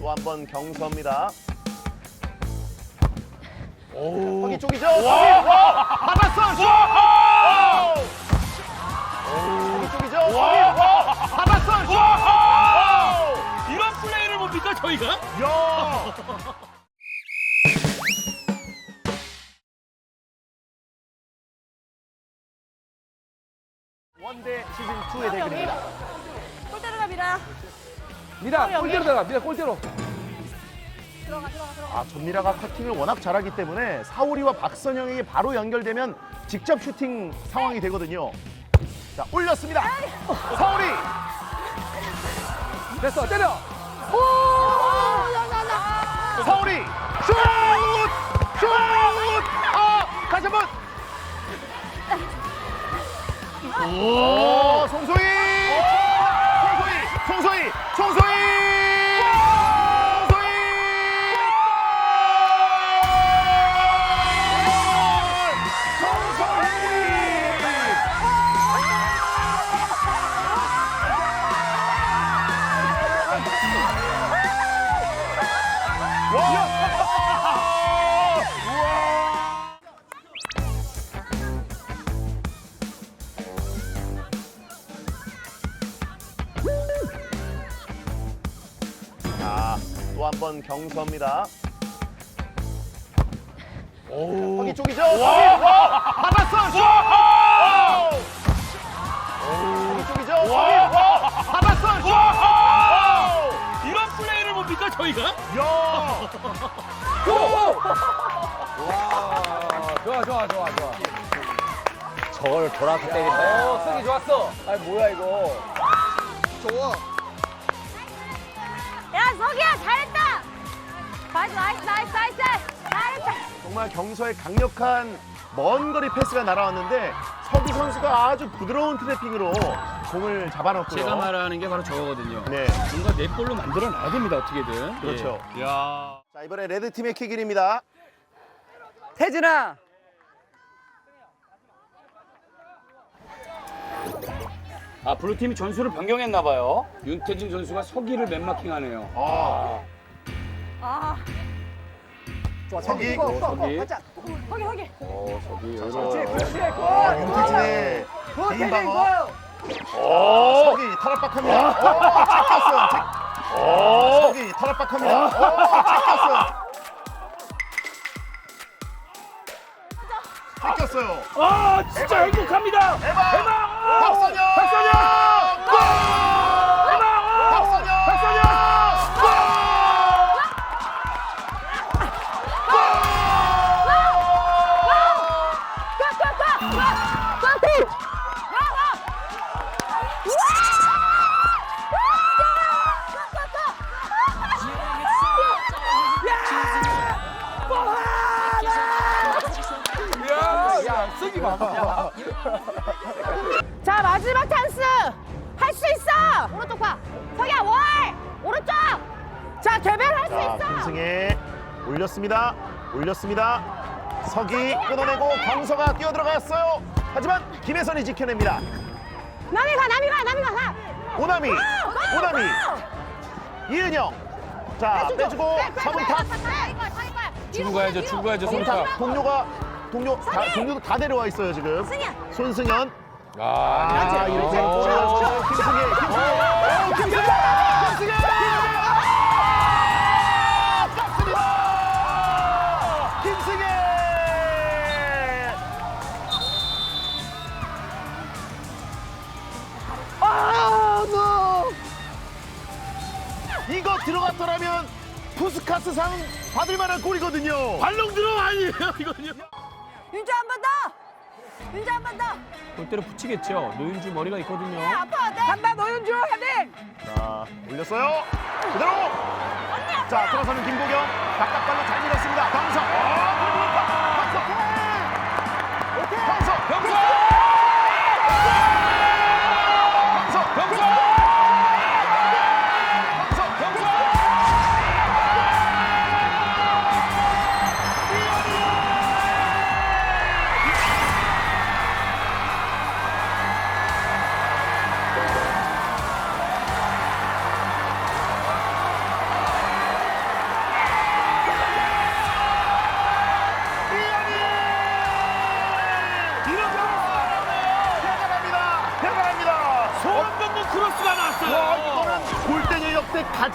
또 한 번 경서입니다. 오. 거기 쪽이죠? 와! 와! 받았어! 슛! 오! 거기 쪽이죠? 와! 받았어! 슛! 이런 플레이를 봅니까 저희가? 야! 원대 시즌 2의 대결입니다. 골대로 가 미라. 미라 골대로 들어가 미라 골대로 들어가 들어가 들어가. 아, 전미라가 커팅을 워낙 잘하기 때문에 사우리와 박선영에게 바로 연결되면 직접 슈팅 상황이 되거든요. 자, 올렸습니다. 사우리! 됐어 때려 사우리! 슛! 슛! 아, 다시 한 번! 오, 또한번 경서입니다. 오. 거기 쪽이죠? 와! 와! 받았어! 슛! 오. 거기 쪽이죠? 와! 받았어! 슛! 이런 플레이를 봅니까 저희가? 야! 좋아 좋아 좋아 좋아 저걸 돌아서 때린다. 어 쓰기 좋았어 아 뭐야 이거 야 석이야 잘했다. 나이스 나이스 나이스 나이스. 잘했다. 정말 경서의 강력한 먼 거리 패스가 날아왔는데 서기 선수가 아주 부드러운 트래핑으로 공을 잡아놨고요. 제가 말하는 게 바로 저거거든요. 네, 뭔가 내 볼로 만들어 놔야 됩니다 어떻게든. 그렇죠. 예. 야. 자 이번에 레드 팀의 킥인입니다. 태진아 아 블루 팀이 전술을 변경했나 봐요. 윤태진 선수가 서기를 맨마킹하네요. 아, 아 서기, 어, 서기. 석이 석이. 어 서기 그렇지 여기서. 그렇지 아, 골 윤태진의 골 개인 태진 방어. 골 오, 서기 탈압박합니다. 오, 체크했어요. 체크. 오, 서기 탈압박합니다. 오, 체크했어요. 뺏겼어요. 아 진짜 행복합니다. 대박! 박선영! 박선영! 골! 자. 김승혜 올렸습니다. 올렸습니다. 석이 끊어내고 경서가 뛰어 들어갔어요. 하지만 김혜선이 지켜냅니다. 남이 가 남이 가 남이 가 가. 오나미, 오나미, 이은영. 자, 빼주고 서문탁, 주고 가야죠, 주고 가야죠, 서문탁. 동료가 동료 다, 동료도 다 내려와 있어요 지금. 승현. 손승현. 아, 아, 이렇게 푸스카스 상 받을 만한 골이거든요. 발롱 들어 아니에요 이거는요. 윤주 한 번 더. 윤주 한 번 더. 골대로 붙이겠죠. 노윤주 머리가 있거든요. 아파 돼. 간다 노윤주 헤딩. 자, 올렸어요. 그대로. 자, 들어서는 김보경. 바깥발로 잘 밀었습니다. 강석. 강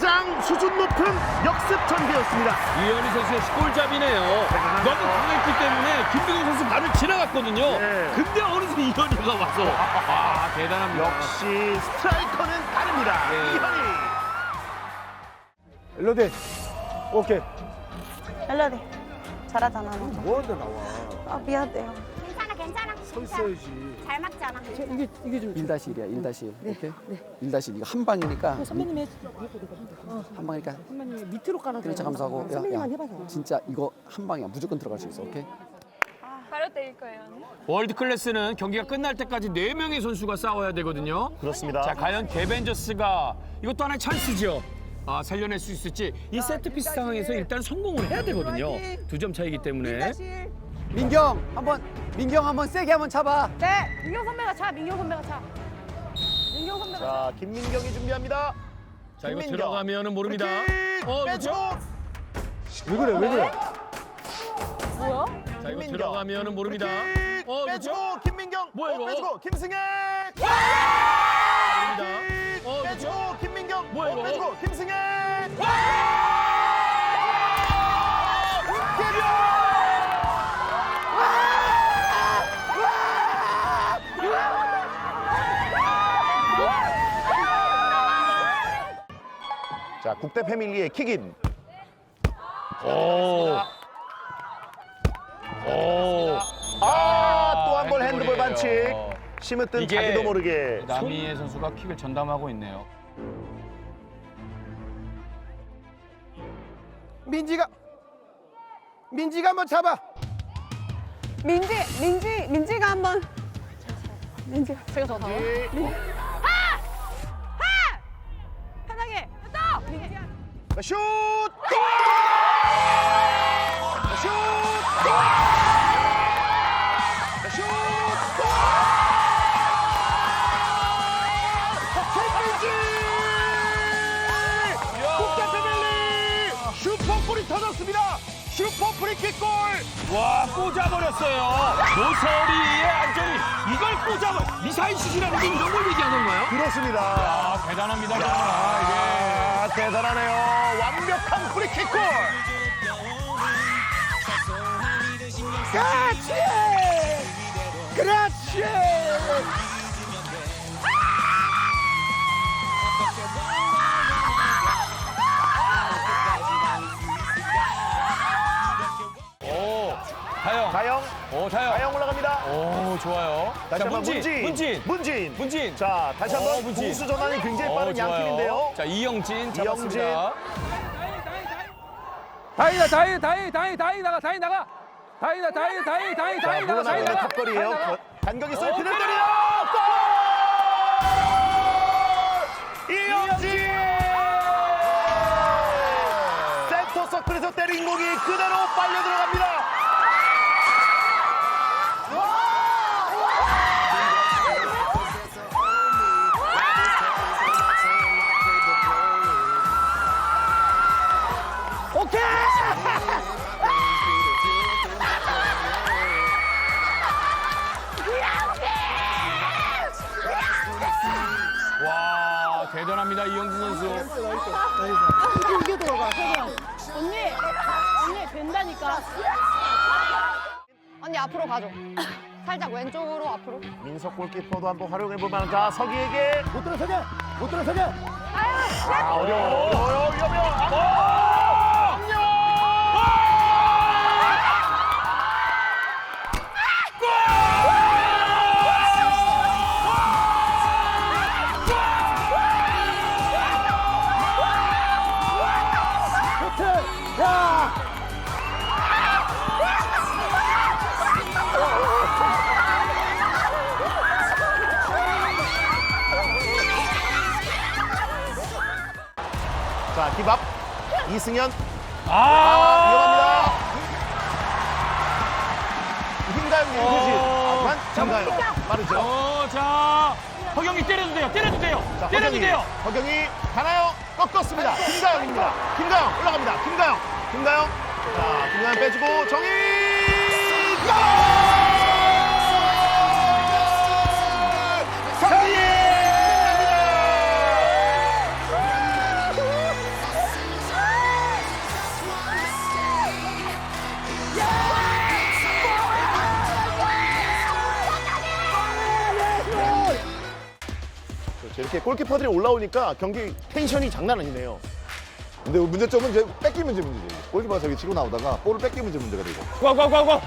가장 수준 높은 역습 전개였습니다. 이현희 선수의 골잡이네요. 너무 강했기 때문에 김민호 선수 발을 지나갔거든요. 네. 근데 어느새 이현희가 와서 아 대단합니다. 역시 스트라이커는 다릅니다. 네. 이현희. 멜로디 오케이 멜로디 잘하잖아 너. 뭐한테 나와 아 미안해요 서 있어야지 잘 맞잖아 이게 이게 좀 1-1이야 1-1 오케이? 1-1 이거 한 방이니까 선배님이 한 방이니까 선배님이 밑으로 까놔 그렇지 감사하고 야, 야, 진짜 이거 한 방이야 무조건 들어갈 수 있어 오케이? 월드 클래스는 경기가 끝날 때까지 네명의 선수가 싸워야 되거든요. 그렇습니다. 자, 과연 개벤저스가 이것도 하나의 찬스죠. 아, 살려낼 수 있을지 이 세트피스 상황에서 일단 성공을 해야 되거든요. 두 점 차이기 때문에. 민경 한번 민경 한번 세게 한번 차봐 네 민경 선배가 차 민경 선배가 차 민경 선배가 차 자, 김민경이 준비합니다. 자, 이거 김민경. 들어가면은 모릅니다. 킥! 어. 그렇죠? 왜 그래 왜 그래 뭐야? 자, 이거 김민경. 들어가면은 모릅니다. 킥! 어, 빼주고 그렇죠? 김민경. 뭐야, 어, 이거? 빼주고 김승혜. 모릅니다. 킥! 어, 빼주고 그렇죠? 김민경. 뭐야, 어, 이거? 빼주고 김승혜. 자, 국대 패밀리의 킥인. 오. 오. 아, 또 한 번 핸드볼 핸드볼이에요. 반칙. 심으뜸 이게 자기도 모르게. 남희애 선수가 킥을 전담하고 있네요. 민지가 민지가 한번 잡아 민지 민지 민지가 한번 민지 제가 더 나와 예. 하! 슛! 골! 슛! 골! 슛! 골! 김민지! 국대 패밀리 슈퍼골이 터졌습니다. 슈퍼 프리킥 골. 와 꽂아버렸어요. 노설이의 안전이 이걸 꽂아버 미사일 슛이라는 게 이런 걸 얘기하는 건가요? 그렇습니다. 아 대단합니다. 아, 대단하네요. 완벽한 프리킥 골. 그렇지 그렇지 오 다영. 가영 올라갑니다. 오 좋아요. 다시 자 한번 문진. 문진, 문진. 문진, 문진. 자, 다시 한번 어, 문진. 공수 전환이 굉장히 어, 빠른 좋아요. 양팀인데요. 자 이영진 이영진. 잡았습니다. 다행이다 다행 다행 다행 다행 나가 다행 나가 다행이다 다행 다행 다행 자, 다행 나가 다행 물러나고 있는 나가. 다행 간격이 있어요. 어. 때려. 골! 이영진! 센터 서클에서 때린 공이 그대로 빨려 들어갑니다. 이영진 선수. 이게 들어가 언니 언니 된다니까. 언니 앞으로 가줘. 살짝 왼쪽으로 앞으로. 민석 골키퍼도 한번 활용해 볼 만한 자 서기에게. 못 들어서게 못 들어서게 아, 어려워. 어려워. 위험해요 아, 이승현 아, 아, 위험합니다 힘가영 어. 유효진 김가영 빠르죠 어, 자 허경이 때려도 돼요. 때려도 돼요. 자, 때려도 허경이, 돼요. 허경이 가나요? 꺾었습니다. 김가영입니다. 김가영 올라갑니다. 김가영. 김가영. 자, 김가영 빼주고 정희 골! 이렇게 골키퍼들이 올라오니까 경기 텐션이 장난 아니네요. 근데 문제점은 이제 뺏기면 이제 문제지. 골키퍼가 저기 치고 나오다가 볼을 뺏기면 이제 문제가 되고. 고고고고.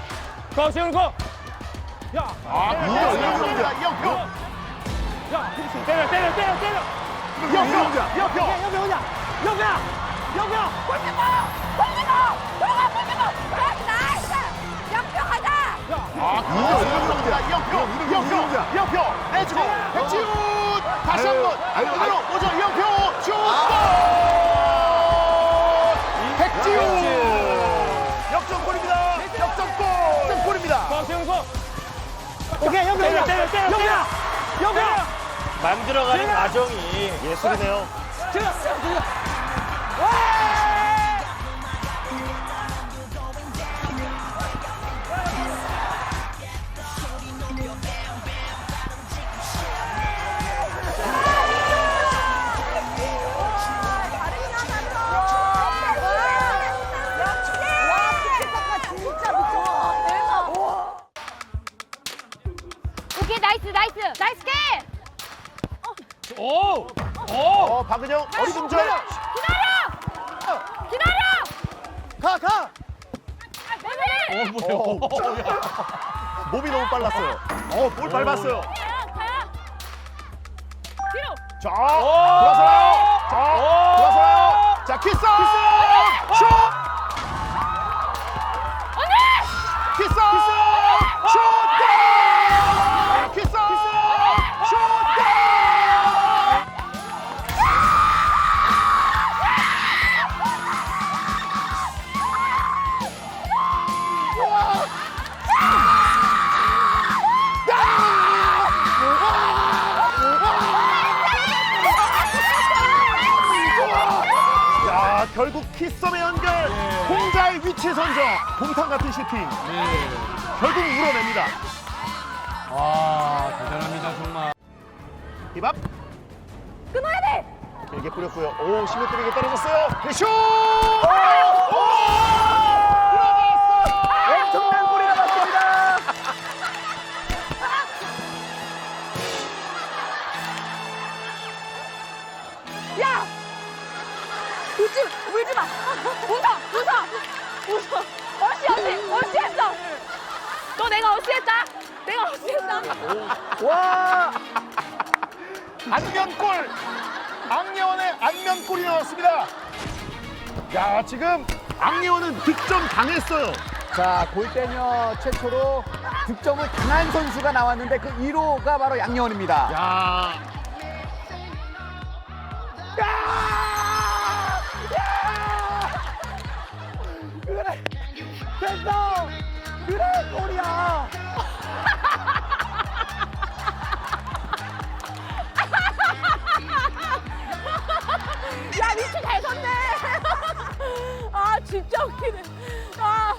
고 세훈 고. 아, 이거 이영표입니다. 이영표. 때려 때려 때려 때려. 이영표. 이영표. 아, 이거 이영표입니다. 이영표. 이영표. 이영표. 에치고 백지훈 다시 한번 아유, 그대로 오죠. 이영표 슛. 골! 백지훈 역전골입니다. 역전골. 역전골입니다. 고 세훈 고. 오케이 형 때려 때려 때려 때려. 형아 만들어가는 과정이 예술이네요. 오케이 가 가. 내버려 어, 몸이 너무 빨랐어요. 어, 볼 밟았어요. 가야 가야 뒤로 자, 돌아서요. 자, 돌아서요. 자, 키스! 슛! 공탕 같은 슈팅. 결국 물어냅니다. 와, 대단합니다, 정말. 이밥 끊어야 돼 길게 뿌렸고요. 오, 시메트리게 떨어졌어요. 네, 슛! 오! 들어갔어요! 엄청난 골이 나왔습니다. 야! 울지, 울지 마! 웃어! 웃어! 웃어! 어시, 어시! 어시 했어! 너 내가 어시 했다? 내가 어시 했다? 와! 안면골! 악예원의 안면골이 나왔습니다. 야, 지금 악예원은 득점 당했어요. 자, 골대녀 최초로 득점을 당한 선수가 나왔는데 그 1호가 바로 양여원입니다. 야, 됐어. 그래 골이야. 야, 미치 잘 섰네! 아, 진짜 웃기네. 아.